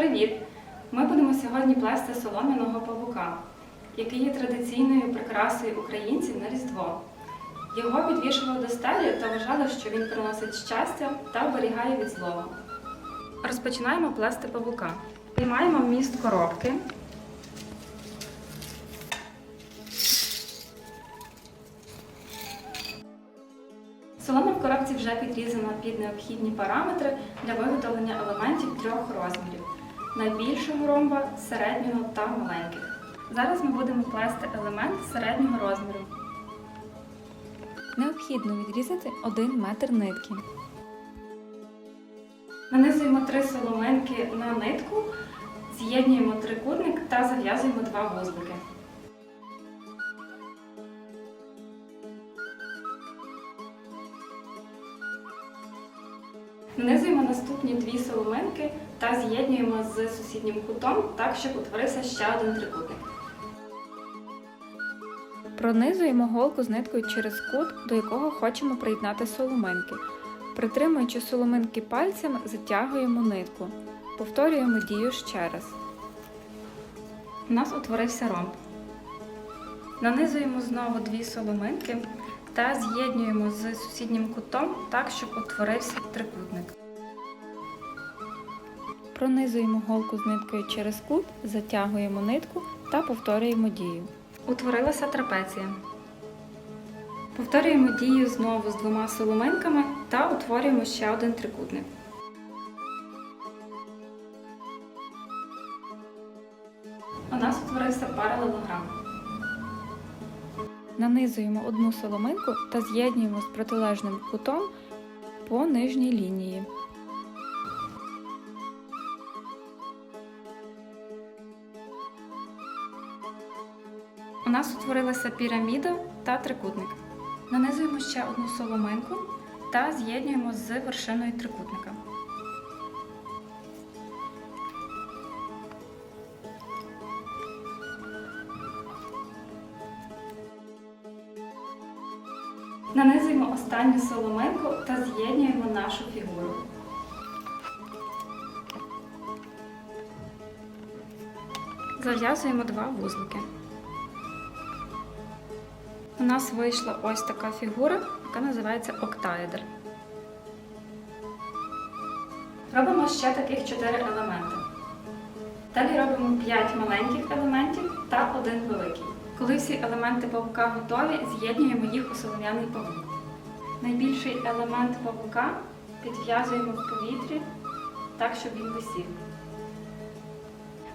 Привіт! Ми будемо сьогодні плести солом'яного павука, який є традиційною прикрасою українців на Різдво. Його підвішували до стелі та вважали, що він приносить щастя та оберігає від злого. Розпочинаємо плести павука. Приймаємо вміст коробки. Солома в коробці вже підрізана під необхідні параметри для виготовлення елементів трьох розмірів найбільшого ромба, середнього та маленьких. Зараз ми будемо плести елемент середнього розміру. Необхідно відрізати 1 метр нитки. Нанизуємо три соломинки на нитку, з'єднуємо трикутник та зав'язуємо два вузлики. Нанизуємо наступні дві соломинки та з'єднуємо з сусіднім кутом так, щоб утворився ще один трикутник. Пронизуємо голку з ниткою через кут, до якого хочемо приєднати соломинки. Притримуючи соломинки пальцем, затягуємо нитку. Повторюємо дію ще раз. У нас утворився ромб. Нанизуємо знову дві соломинки та з'єднуємо з сусіднім кутом так, щоб утворився трикутник. Пронизуємо голку з ниткою через кут, затягуємо нитку та повторюємо дію. Утворилася трапеція. Повторюємо дію знову з двома соломинками та утворюємо ще один трикутник. У нас утворився паралелограм. Нанизуємо одну соломинку та з'єднуємо з протилежним кутом по нижній лінії. У нас утворилася піраміда та трикутник. Нанизуємо ще одну соломинку та з'єднуємо з вершиною трикутника. Нанизуємо останню соломинку та з'єднуємо нашу фігуру. Зав'язуємо два вузлики. У нас вийшла ось така фігура, яка називається октаедр. Робимо ще таких 4 елементи. Далі робимо 5 маленьких елементів та один великий. Коли всі елементи павука готові, з'єднуємо їх у солом'яний павук. Найбільший елемент павука підв'язуємо в повітрі так, щоб він висів.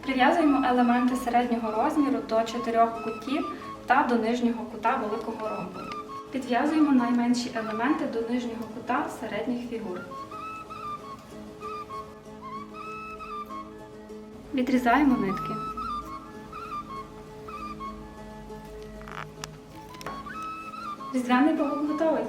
Прив'язуємо елементи середнього розміру до чотирьох кутів та до нижнього кута великого ромбу. Підв'язуємо найменші елементи до нижнього кута середніх фігур. Відрізаємо нитки. Різдвяний павук готовий.